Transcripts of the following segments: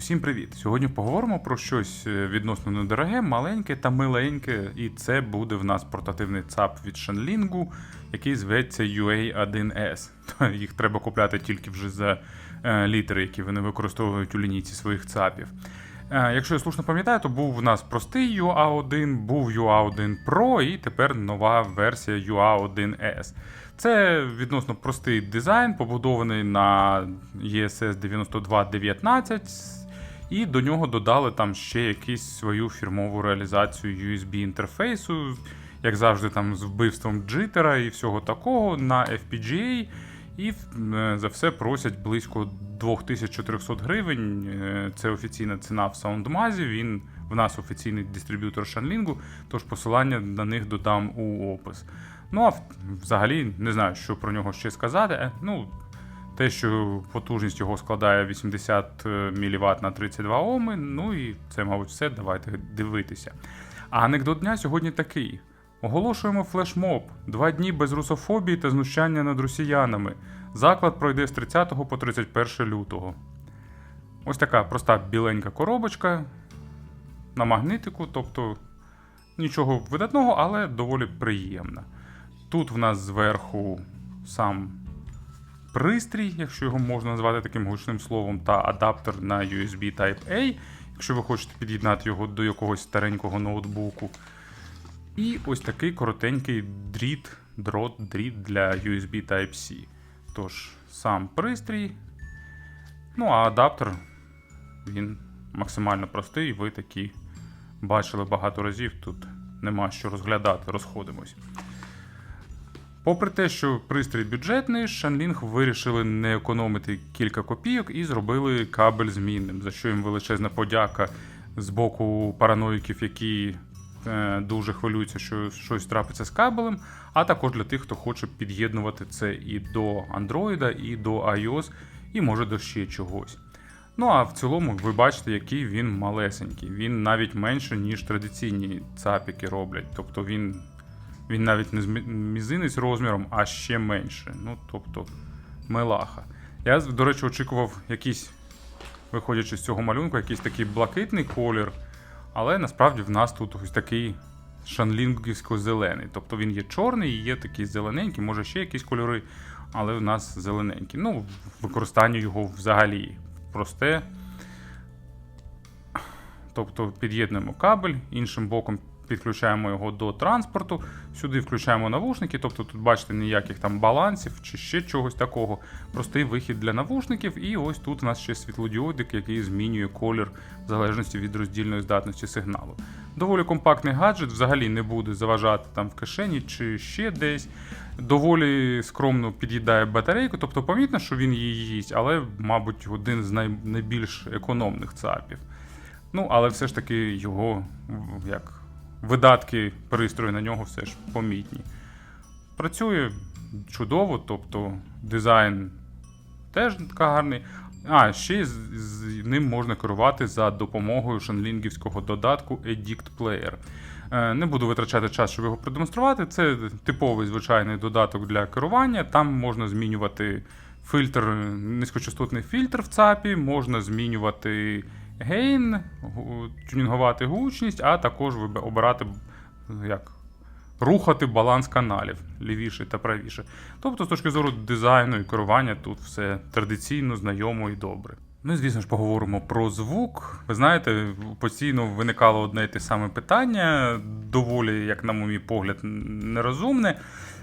Усім привіт! Сьогодні поговоримо про щось е, відносно недороге, маленьке та миленьке, і це буде в нас портативний ЦАП від Shenling, який зветься UA1S. Їх треба купляти тільки вже за е, літери, які вони використовують у лінійці своїх ЦАПів. Е, Якщо я слушно пам'ятаю, то був у нас простий UA1, був UA1 Pro і тепер нова версія UA1S. Це відносно простий дизайн, побудований на ESS 9219, і до нього додали там ще якусь свою фірмову реалізацію USB інтерфейсу, як завжди, там з вбивством джитера і всього такого на FPGA. І е, за все просять близько 2400 гривень. Е, Це офіційна ціна в SoundMazі. Він в нас офіційний дистриб'ютор Shanling, тож посилання на них додам у опис. Ну а взагалі не знаю, що про нього ще сказати. Е, Ну, те, що потужність його складає 80 мВт на 32 Оми, ну і це, мабуть, все. Давайте дивитися. А анекдот дня сьогодні такий. Оголошуємо флешмоб. Два дні без русофобії та знущання над росіянами. Заклад пройде з 30 по 31 лютого. Ось така проста біленька коробочка на магнитику, тобто нічого видатного, але доволі приємна. Тут в нас зверху сам пристрій, якщо його можна назвати таким гучним словом, та адаптер на USB Type-A, якщо ви хочете під'єднати його до якогось старенького ноутбуку. І ось такий коротенький дріт, дрот, дріт для USB Type-C. Тож, сам пристрій. Ну, а адаптер він максимально простий, ви такі бачили багато разів, тут нема що розглядати, розходимось. Попри те, що пристрій бюджетний, Shanling вирішили не економити кілька копійок і зробили кабель змінним, за що їм величезна подяка з боку параноїків, які е, дуже хвилюються, що щось трапиться з кабелем, а також для тих, хто хоче під'єднувати це і до Android, і до iOS, і може до ще чогось. Ну а в цілому ви бачите, який він малесенький. Він навіть менше, ніж традиційні цапіки роблять. Тобто він, він навіть не мізинець розміром, а ще менше. Ну, тобто, мелаха. Я, до речі, очікував якийсь, виходячи з цього малюнку, якийсь такий блакитний колір. Але насправді в нас тут ось такий шанлінгівсько-зелений. Тобто він є чорний і є такий зелененький, може ще якісь кольори, але в нас зелененький. Ну, використання його взагалі просте. Тобто під'єднуємо кабель, іншим боком підключаємо його до транспорту, сюди включаємо навушники, тобто тут бачите ніяких там балансів чи ще чогось такого. Простий вихід для навушників, і ось тут у нас ще світлодіодик, який змінює колір в залежності від роздільної здатності сигналу. Доволі компактний гаджет, взагалі не буде заважати там в кишені чи ще десь. Доволі скромно під'їдає батарейку, тобто помітно, що він її їсть, але, мабуть, один з найбільш економних ЦАПів. Ну, але все ж таки його як видатки пристрою на нього все ж помітні. Працює чудово, тобто дизайн теж гарний. А, ще з, з ним можна керувати за допомогою шанлінгівського додатку Edict Player. Е, Не буду витрачати час, щоб його продемонструвати. Це типовий звичайний додаток для керування. Там можна змінювати фільтр, низькочастотний фільтр в ЦАПі, можна змінювати гейн, гу- тюнінгувати гучність, а також обирати як, рухати баланс каналів лівіше та правіше. Тобто, з точки зору дизайну і керування, тут все традиційно, знайомо і добре. Ну звісно ж поговоримо про звук. Ви знаєте, постійно виникало одне і те саме питання, доволі, як на мій погляд, нерозумне.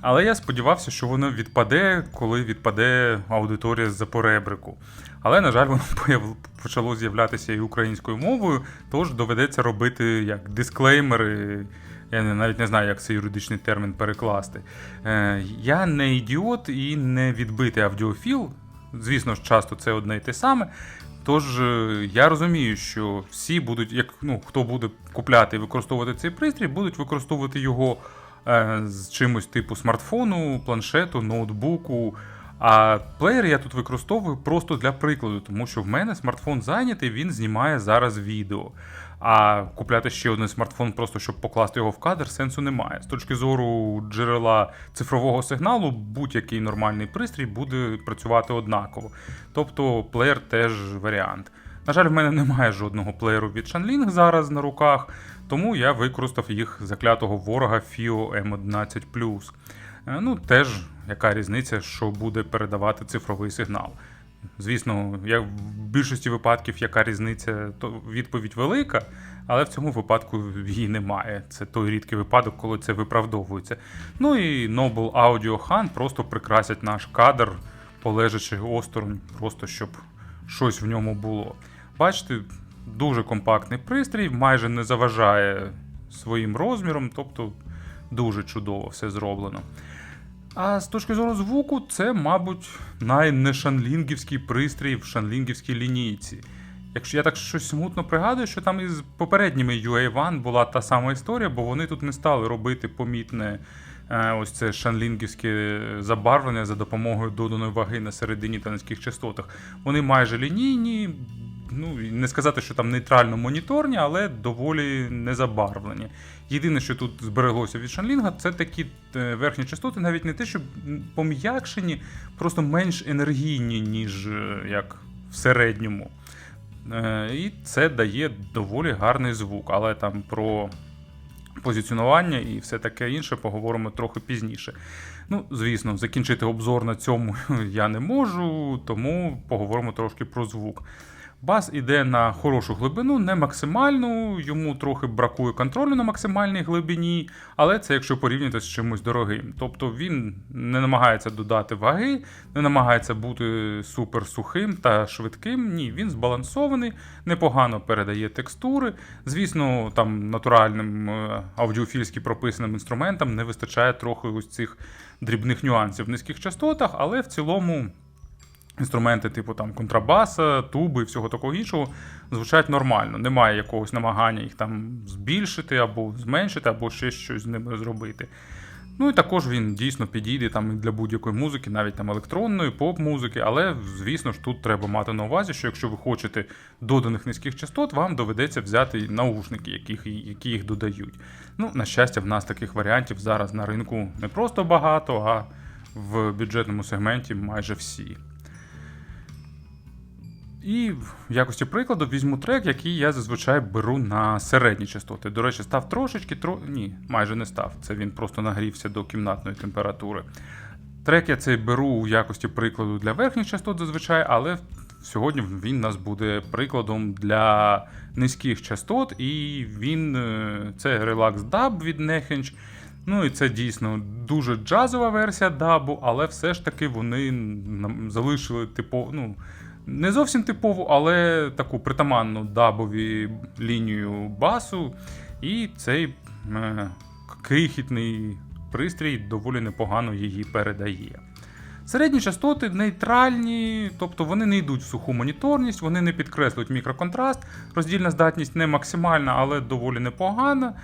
Але я сподівався, що воно відпаде, коли відпаде аудиторія з-за поребрику. Але, на жаль, воно почало з'являтися і українською мовою, тож доведеться робити як дисклеймери. Я навіть не знаю, як цей юридичний термін перекласти. Е, я не ідіот і не відбитий аудіофіл. Звісно ж, часто це одне і те саме. Тож е, я розумію, що всі будуть, як ну, хто буде купляти і використовувати цей пристрій, будуть використовувати його е, з чимось типу смартфону, планшету, ноутбуку. А плеєр я тут використовую просто для прикладу, тому що в мене смартфон зайнятий, він знімає зараз відео. А купляти ще один смартфон, просто щоб покласти його в кадр, сенсу немає. З точки зору джерела цифрового сигналу, будь-який нормальний пристрій буде працювати однаково. Тобто плеєр теж варіант. На жаль, в мене немає жодного плеєру від Shanling зараз на руках, тому я використав їх заклятого ворога FIO M11. Е, Ну, теж яка різниця, що буде передавати цифровий сигнал. Звісно, як в більшості випадків, яка різниця, то відповідь велика, але в цьому випадку її немає. Це той рідкий випадок, коли це виправдовується. Ну і Noble Audio Han просто прикрасять наш кадр, полежачи осторонь, просто щоб щось в ньому було. Бачите, дуже компактний пристрій, майже не заважає своїм розміром, тобто дуже чудово все зроблено. А з точки зору звуку, це, мабуть, найнешанлінгівський пристрій в шанлінгівській лінійці. Якщо я так щось смутно пригадую, що там із попередніми UA1 була та сама історія, бо вони тут не стали робити помітне е, ось це шанлінгівське забарвлення за допомогою доданої ваги на середині та низьких частотах. Вони майже лінійні, ну не сказати, що там нейтрально моніторні, але доволі незабарвлені. Єдине, що тут збереглося від Шанлінга, це такі е, верхні частоти, навіть не те, що пом'якшені, просто менш енергійні, ніж е, як в середньому. Е, І це дає доволі гарний звук, але там про позиціонування і все таке інше поговоримо трохи пізніше. Ну, звісно, закінчити обзор на цьому я не можу, тому поговоримо трошки про звук. Бас іде на хорошу глибину, не максимальну, йому трохи бракує контролю на максимальній глибині, але це якщо порівняти з чимось дорогим. Тобто він не намагається додати ваги, не намагається бути супер сухим та швидким. Ні, він збалансований, непогано передає текстури. Звісно, там натуральним е, аудіофільськи прописаним інструментам не вистачає трохи ось цих дрібних нюансів в низьких частотах, але в цілому. Інструменти, типу там контрабаса, туби і всього такого іншого, звучать нормально. Немає якогось намагання їх там збільшити або зменшити, або ще щось з ними зробити. Ну і також він дійсно підійде там для будь-якої музики, навіть там електронної, поп-музики. Але, звісно ж, тут треба мати на увазі, що якщо ви хочете доданих низьких частот, вам доведеться взяти наушники, яких, які їх додають. Ну, на щастя, в нас таких варіантів зараз на ринку не просто багато, а в бюджетному сегменті майже всі. І в якості прикладу візьму трек, який я зазвичай беру на середні частоти. До речі, став трошечки, тро... ні, майже не став. Це він просто нагрівся до кімнатної температури. Трек я цей беру у якості прикладу для верхніх частот зазвичай, але сьогодні він нас буде прикладом для низьких частот, і він е, це Relax Dub від Nehenge. Ну і це дійсно дуже джазова версія дабу, але все ж таки вони залишили типу, ну, не зовсім типову, але таку притаманну дабові лінію басу. І цей е, крихітний пристрій доволі непогано її передає. Середні частоти нейтральні, тобто вони не йдуть в суху моніторність, вони не підкреслюють мікроконтраст, роздільна здатність не максимальна, але доволі непогана.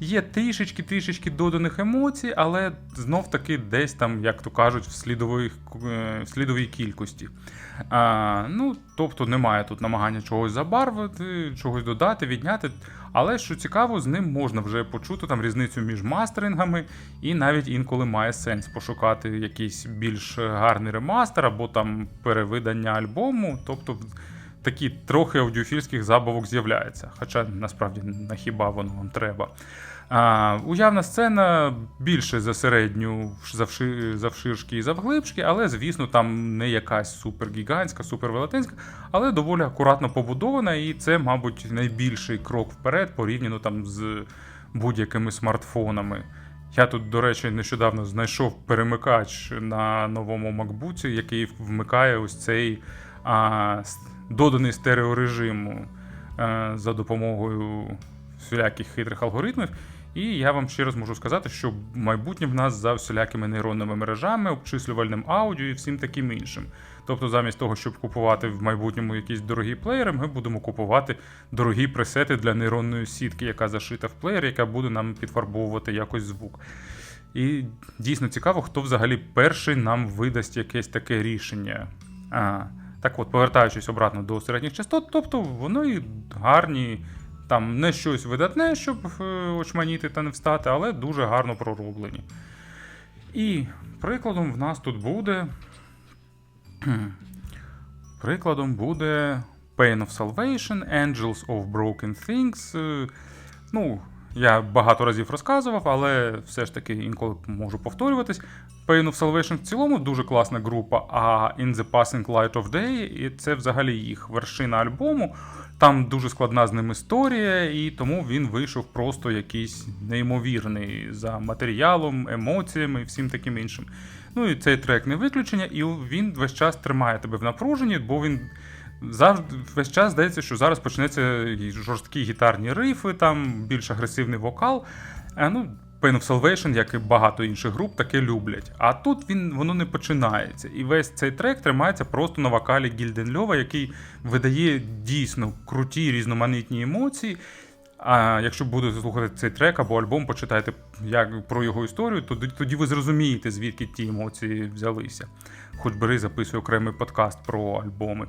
Є трішечки-трішечки доданих емоцій, але знов таки десь там, як то кажуть, в слідовій, в слідовій кількості. А, Ну, Тобто немає тут намагання чогось забарвити, чогось додати, відняти. Але що цікаво, з ним можна вже почути там різницю між мастерингами, і навіть інколи має сенс пошукати якийсь більш гарний ремастер або там перевидання альбому. Тобто такі трохи аудіофільських забавок з'являється. Хоча насправді на хіба воно вам треба. А, Уявна сцена більше за середню завши, завширшки і завглибшки, але, звісно, там не якась супергігантська, супервелетенська, але доволі акуратно побудована, і це, мабуть, найбільший крок вперед порівняно там з будь-якими смартфонами. Я тут, до речі, нещодавно знайшов перемикач на новому MacBook, який вмикає ось цей а, доданий стереорежим а, за допомогою всіляких хитрих алгоритмів. І я вам ще раз можу сказати, що майбутнє в нас за всілякими нейронними мережами, обчислювальним аудіо і всім таким іншим. Тобто, замість того, щоб купувати в майбутньому якісь дорогі плеєри, ми будемо купувати дорогі пресети для нейронної сітки, яка зашита в плеєр, яка буде нам підфарбовувати якось звук. І дійсно цікаво, хто взагалі перший нам видасть якесь таке рішення. А, Так от, повертаючись обратно до середніх частот, тобто вони гарні. Там не щось видатне, щоб е, очманіти та не встати, але дуже гарно пророблені. І прикладом в нас тут буде. Прикладом буде Pain of Salvation, Angels of Broken Things. Е, Ну, я багато разів розказував, але все ж таки інколи можу повторюватись. Pain of Salvation в цілому дуже класна група, а In the Passing Light of Day, і це взагалі їх вершина альбому. Там дуже складна з ним історія, і тому він вийшов просто якийсь неймовірний за матеріалом, емоціями і всім таким іншим. Ну і цей трек не виключення, і він весь час тримає тебе в напруженні, бо він завжди весь час здається, що зараз почнеться жорсткі гітарні рифи, там більш агресивний вокал. А, ну, Pain of Salvation, як і багато інших груп, таке люблять. А тут він воно не починається. І весь цей трек тримається просто на вокалі Гільденльова, який видає дійсно круті різноманітні емоції. А якщо будете слухати цей трек або альбом, почитайте як про його історію, тоді, тоді ви зрозумієте, звідки ті емоції взялися. Хоч бери, записуй окремий подкаст про альбоми.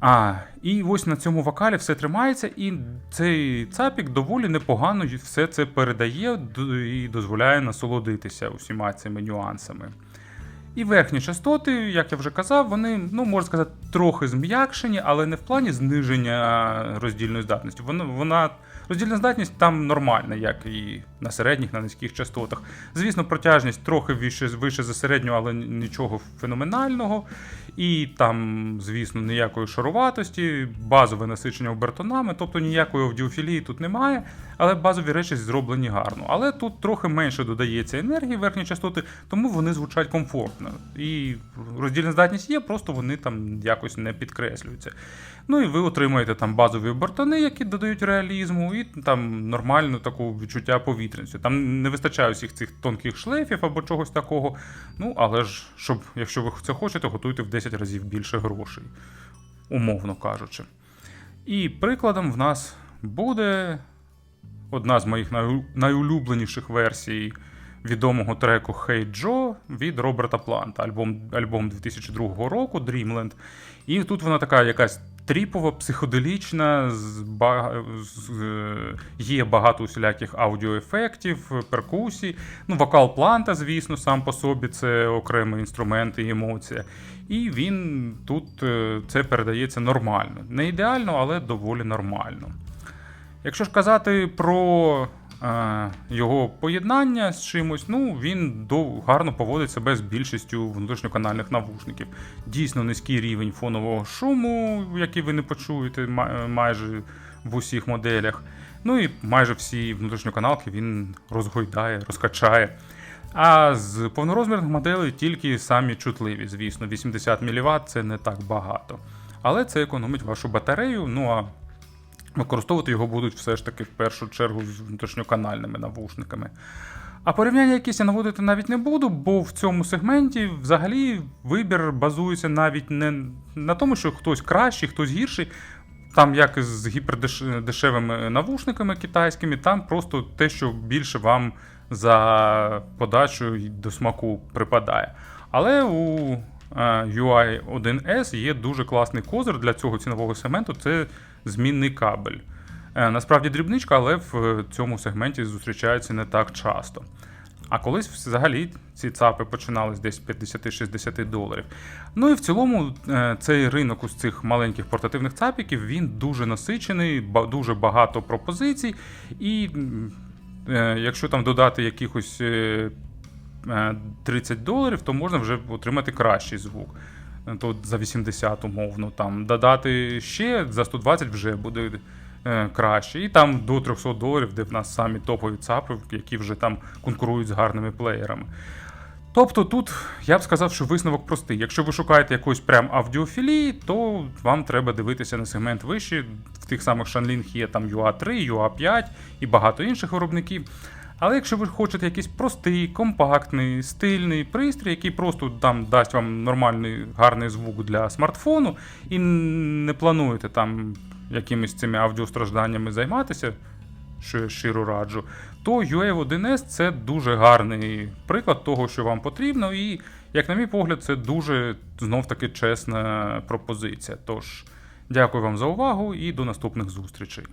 А, і ось на цьому вокалі все тримається, і цей цапік доволі непогано все це передає і дозволяє насолодитися усіма цими нюансами. І верхні частоти, як я вже казав, вони, ну можна сказати, трохи зм'якшені, але не в плані зниження роздільної здатності. Вона, вона роздільна здатність там нормальна, як і на середніх, на низьких частотах. Звісно, протяжність трохи вище, вище за середню, але нічого феноменального. І там, звісно, ніякої шаруватості, базове насичення обертонами, тобто ніякої аудіофілії тут немає, але базові речі зроблені гарно. Але тут трохи менше додається енергії верхні частоти, тому вони звучать комфортно. І роздільна здатність є, просто вони там якось не підкреслюються. Ну і ви отримаєте там базові обертони, які додають реалізму, і там нормальну таку відчуття повітряності. Там не вистачає усіх цих тонких шлейфів або чогось такого. Ну, але ж, щоб, якщо ви це хочете, готуйте в 10 разів більше грошей, умовно кажучи. І прикладом в нас буде одна з моїх найулюбленіших версій відомого треку Hey Joe від Роберта Планта, альбом, альбом 2002 року Dreamland. І тут вона така якась тріпова, психоделічна, з, ба- з, е, є багато усіляких аудіоефектів, перкусій. Ну, вокал Планта, звісно, сам по собі це окремий інструмент і емоція. І він тут е, це передається нормально. Не ідеально, але доволі нормально. Якщо ж казати про його поєднання з чимось, ну він гарно поводить себе з більшістю внутрішньоканальних навушників. Дійсно низький рівень фонового шуму, який ви не почуєте майже в усіх моделях. Ну і майже всі внутрішньоканалки він розгойдає, розкачає. А з повнорозмірних моделей тільки самі чутливі, звісно, 80 мВт це не так багато. Але це економить вашу батарею. Ну а використовувати його будуть все ж таки в першу чергу з внутрішньоканальними навушниками. А порівняння якісь я наводити навіть не буду, бо в цьому сегменті взагалі вибір базується навіть не на тому, що хтось кращий, хтось гірший. Там, як з гіпердешевими навушниками китайськими, там просто те, що більше вам за подачу до смаку припадає. Але у е, UI 1S є дуже класний козир для цього цінового сегменту це змінний кабель. Е, Насправді дрібничка, але в цьому сегменті зустрічається не так часто. А колись взагалі ці ЦАПи починались десь 50-60 доларів. Ну і в цілому е, цей ринок із цих маленьких портативних ЦАПіків він дуже насичений, дуже багато пропозицій. І е, якщо там додати якихось е, е, 30 доларів, то можна вже отримати кращий звук. Е, То за 80 умовно. Там додати ще за 120 вже буде е, краще. І там до 300 доларів, де в нас самі топові ЦАПи, які вже там конкурують з гарними плеєрами. Тобто тут я б сказав, що висновок простий. Якщо ви шукаєте якоїсь прям аудіофілії, то вам треба дивитися на сегмент вище. В тих самих Shanling є там UA3, UA5 і багато інших виробників. Але якщо ви хочете якийсь простий, компактний, стильний пристрій, який просто там дасть вам нормальний гарний звук для смартфону, і не плануєте там якимись цими аудіостражданнями займатися, що я щиро раджу, то UAV 1S це дуже гарний приклад того, що вам потрібно, і, як на мій погляд, це дуже знов таки чесна пропозиція. Тож, дякую вам за увагу і до наступних зустрічей.